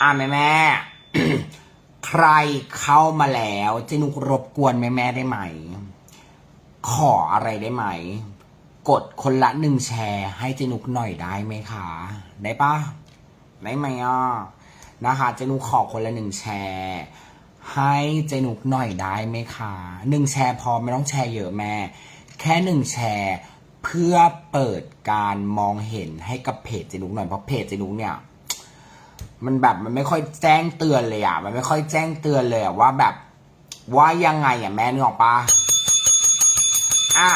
อ่าแม่แม่ใครเข้ามาแล้วเจนุกรบกวนแม่แม่ได้ไหม ขออะไรได้ไหม กดคนละหนึ่งแชร์ให้เจนุกหน่อยได้ไหมคะ ได้ปะได้ไหมอะนะคะ เจนุกขอคนละหนึ่งแชร์ให้เจนุกหน่อยได้ไหมคะหนึ่งแชร์พอไม่ต้องแชร์เยอะแม่ แค่หนึ่งแชร์เพื่อเปิดการมองเห็นให้กับเพจเจนุกหน่อยเพราะเพจเจนุกเนี่ย มันแบบมันไม่ค่อยแจ้งเตือนเลยอะ มันไม่ค่อยแจ้งเตือนเลยอะว่าแบบว่ายังไงอะแม่นึกออกปะอะ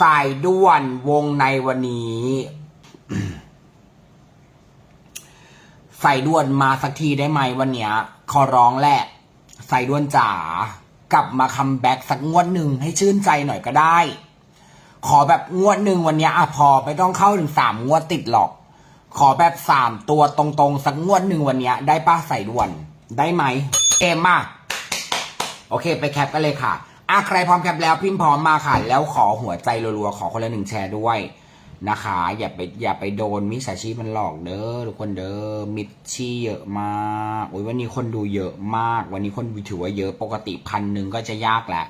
สายด่วนวงในวันนี้สายด่วนมาสักทีได้ไหมวันเนี้ยขอร้องแหละสายด่วนจ๋ากลับมาคัมแบ็กสักงวดหนึ่งให้ชื่นใจหน่อยก็ได้ ขอแบบงวดหนึ่งวันนี้อะพอไม่ต้องเข้าถึงสามงวดติดหรอก ขอแบบสามตัวตรงๆ สักงวดหนึ่งวันเนี้ย ได้ป้าใส่ด่วน ได้ไหมเกมมาโอเค ไปแคปกันเลยค่ะอะใครพร้อมแคปแล้วพิมพ์พร้อมมาค่ะ แล้วขอหัวใจรัวๆ ขอคนละหนึ่งแชร์ด้วยนะคะ อย่าไปอย่าไปโดนมิจฉาชีพมันหลอกเด้อทุกคนเด้อมิจชี่เยอะมากโอ้ยวันนี้คนดูเยอะมาก วันนี้คนถือว่าเยอะปกติพันหนึ่งก็จะยากแหละ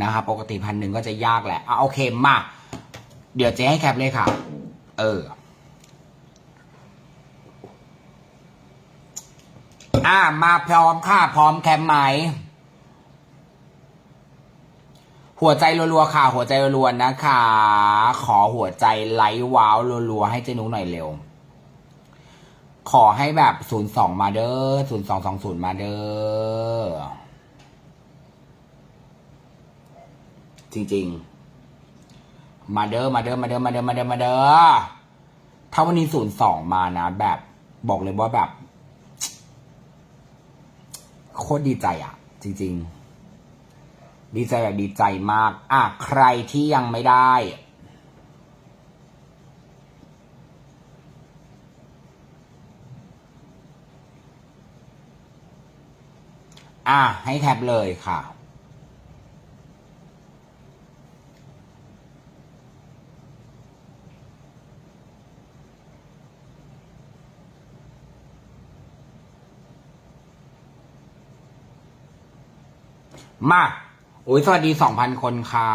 นะคะปกติพันหนึ่งก็จะยากแหละอะโอเคมาเดี๋ยวเจ๊ให้แคปเลยค่ะ เออ อ่า มาพร้อมค่ะ พร้อมแคมไหม หัวใจรัวๆค่ะ หัวใจรัวๆนะคะ ขอหัวใจไลท์ว้าวรัวๆให้เจนุกหน่อยเร็ว ขอให้แบบศูนย์สองมาเด้อศูนย์สองสองศูนย์มาเด้อ จริงๆ มาเด้อ มาเด้อ มาเด้อ มาเด้อ มาเด้อ มาเด้อ ถ้าวันนี้ศูนย์สองมานะ แบบบอกเลยว่าแบบ โคตรดีใจอะจริง ๆ ดีใจแบบดีใจมาก อะใครที่ยังไม่ได้ อะให้แท็บเลยค่ะ มาอุ้ยสวัสดีสองพันคนค่ะ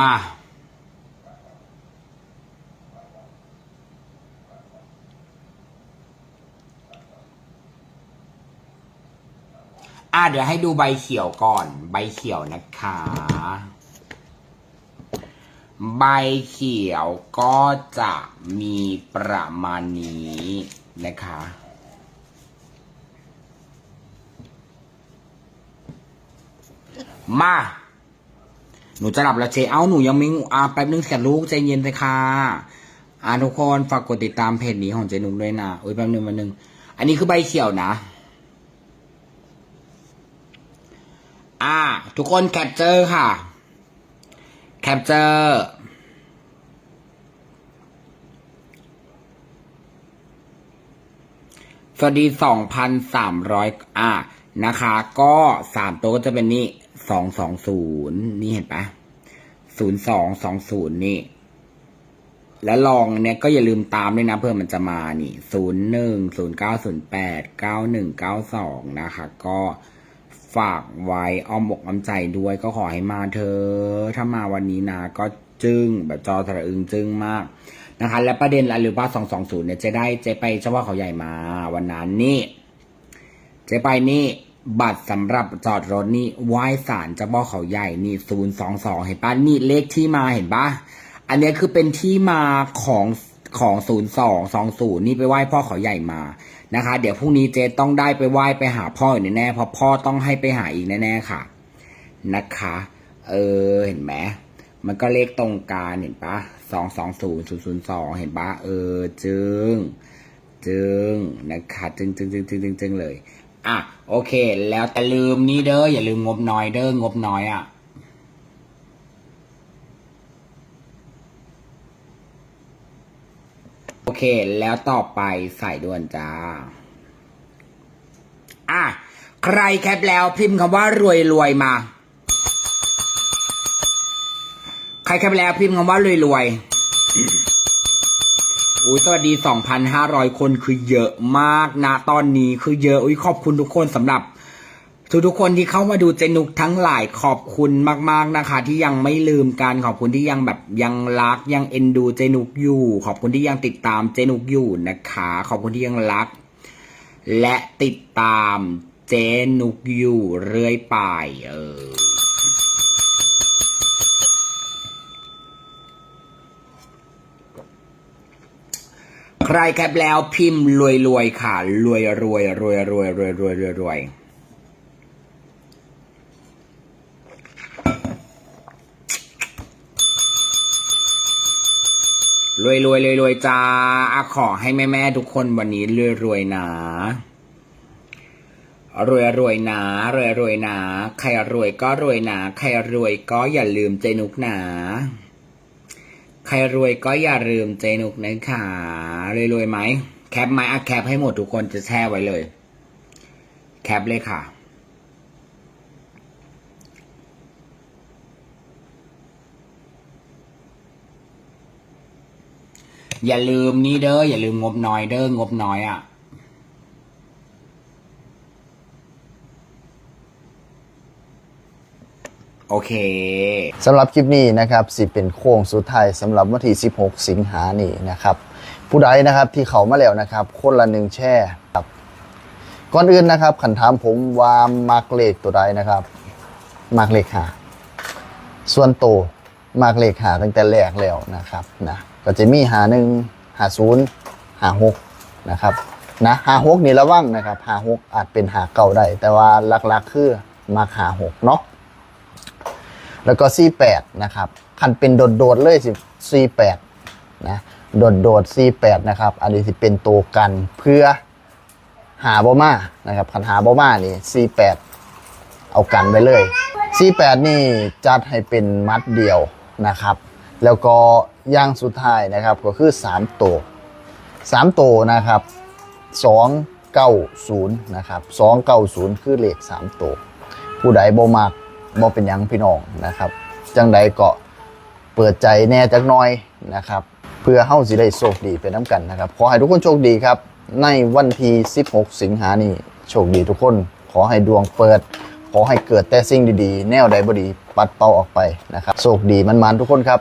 มา อะเดี๋ยวให้ดูใบเขียวก่อน ใบเขียวนะคะ ใบเขียวก็จะมีประมาณนี้นะคะมา หนูจะหลับแล้วเจ เอ้าหนูยังไม่อาแป๊บนึงเสียลูกใจเย็นเลยค่ะอ่าทุกคนฝากกดติดตามเพจนี้ของเจนุกด้วยนะโอ้ยแป๊บนึงแป๊บนึงอันนี้คือใบเขียวนะ อ่า ทุกคนแคปเจอร์ค่ะ แคปเจอร์สวัสดีสองพันสามร้อยอ่า นะคะ ก็สามตัวก็จะเป็นนี่สองสองศูนย์นี่เห็นปะศูนย์สองสองศูนย์นี่ แล้วลองเนี่ยก็อย่าลืมตามด้วยนะเพื่อมันจะมานี่ศูนย์หนึ่งศูนย์เก้าศูนย์แปดเก้าหนึ่งเก้าสองนะคะ ก็ ฝากไว้อ้อมอกอ้อมใจด้วยก็ขอให้มาเธอะถ้ามาวันนี้นะก็จึ้งแบบจอสระอึงจึ้งมากนะคะ และประเด็นอะไรหรือว่าสองสองศูนย์เนี่ยจะได้เจไปเฉพาะเขาใหญ่มาวันนั้นนี่เจ๊ไปนี่บัตรสำหรับจอดรถนี่ไหว้ศาลเจ้าพ่อเขาใหญ่นี่ศูนย์สองสองเห็นปะนี่เลขที่มาเห็นปะอันนี้คือเป็นที่มาของ ของศูนย์สองสองศูนย์นี่ไปไหว้พ่อเขาใหญ่มานะคะ เดี๋ยวพรุ่งนี้เจ๊ต้องได้ไปไหว้ไปหาพ่ออีกแน่ๆเพราะพ่อต้องให้ไปหาอีกแน่ๆค่ะ นะคะ เออเห็นไหมมันก็เลขตรงกันเห็นปะสองสองศูนย์ศูนย์ศูนย์สองเห็นปะเออจึงจึงนะคะจึงจึงจึงจึงจึงจึงเลย อะ โอเค แล้วแต่ลืมนี่เด้ออย่าลืมงบน้อยเด้องบน้อยอะ โอ เค แล้วต่อไปใส่ด่วนจ้า อะ ใครแคปแล้วพิมพ์คำว่ารวยรวยมา ใครแคปแล้วพิมพ์คำว่ารวยรวยอุ้ยสวัสดี 2,500 คนคือเยอะมากนะ ตอนนี้คือเยอะ อุ้ยขอบคุณทุกคนสำหรับ ทุกทุกๆคนที่เข้ามาดูเจนุกทั้งหลายขอบคุณมาก ๆนะคะ ที่ยังไม่ลืมกันขอบคุณที่ยังแบบยังรักยังเอ็นดูเจนุกอยู่ ขอบคุณที่ยังติดตามเจนุกอยู่นะคะ ขอบคุณที่ยังรัก และติดตามเจนุกอยู่เรื่อยไปเออใครแคปแล้วพิมพ์รวยรวยค่ะรวยรวยรวยรวยรวยรวยรวยรวย รวยรวยรวยรวยจ้าอะขอให้แม่แม่ทุกคนวันนี้รวยรวยนะรวยรวยนะรวยรวยนะใครรวยก็รวยนะใครรวยก็อย่าลืมเจนุกนะใครรวยก็อย่าลืมเจนุกนะคะรวยรวยไหมแคปไหมอะแคปให้หมดทุกคนจะแช่ไว้เลย แคปเลยค่ะ อย่าลืมนี่เด้ออย่าลืมงบน้อยเด้องบน้อยอะโอเคสำหรับคลิปนี้นะครับสิเป็นโค้งสุดท้ายสำหรับวันที่ 16 สิงหานี่นะครับ ผู้ใดนะครับที่เขามาแล้วนะครับ คนละหนึ่งแช่ครับก่อนอื่นนะครับขันถามผมว่ามักเลขตัวใดนะครับมักเลขหาส่วนโต มักเลขหาตั้งแต่แรกแล้วนะครับนะก็จะมีหาหนึ่งหาศูนย์หาหกนะครับนะหาหกนี่ระวังนะครับหาหกอาจเป็นหาเก่าได้ แต่ว่าหลักๆคือมักหาหกเนาะแล้วก็ C8 นะครับคันเป็นโดดๆเลยสิ C8 นะโดดโดดๆ C8 นะครับ อันนี้สิเป็นตัวกันเพื่อหาบอมานะครับคันหาบอมานี่ C8 เอากันไว้เลย C8 นี่จัดให้เป็นมัดเดียว นะครับ แล้วก็อย่างสุดท้ายนะครับก็คือ3ตัว3ตัวนะครับ 290นะครับ290 คือเลข3ตัวผู้ใดบ่มักบ่เป็นยังพี่น้องนะครับ จังใดก็เปิดใจแน่จักน่อยนะครับ เพื่อเฮาสิได้โชคดีไปน้ำกันนะครับ ขอให้ทุกคนโชคดีครับ ในวันที่ 16 สิงหานี้โชคดีทุกคน ขอให้ดวงเปิด ขอให้เกิดแต่สิ่งดีๆ แนวใดบ่ดี ปัดเป่าออกไปนะครับโชคดีมันๆทุกคนครับ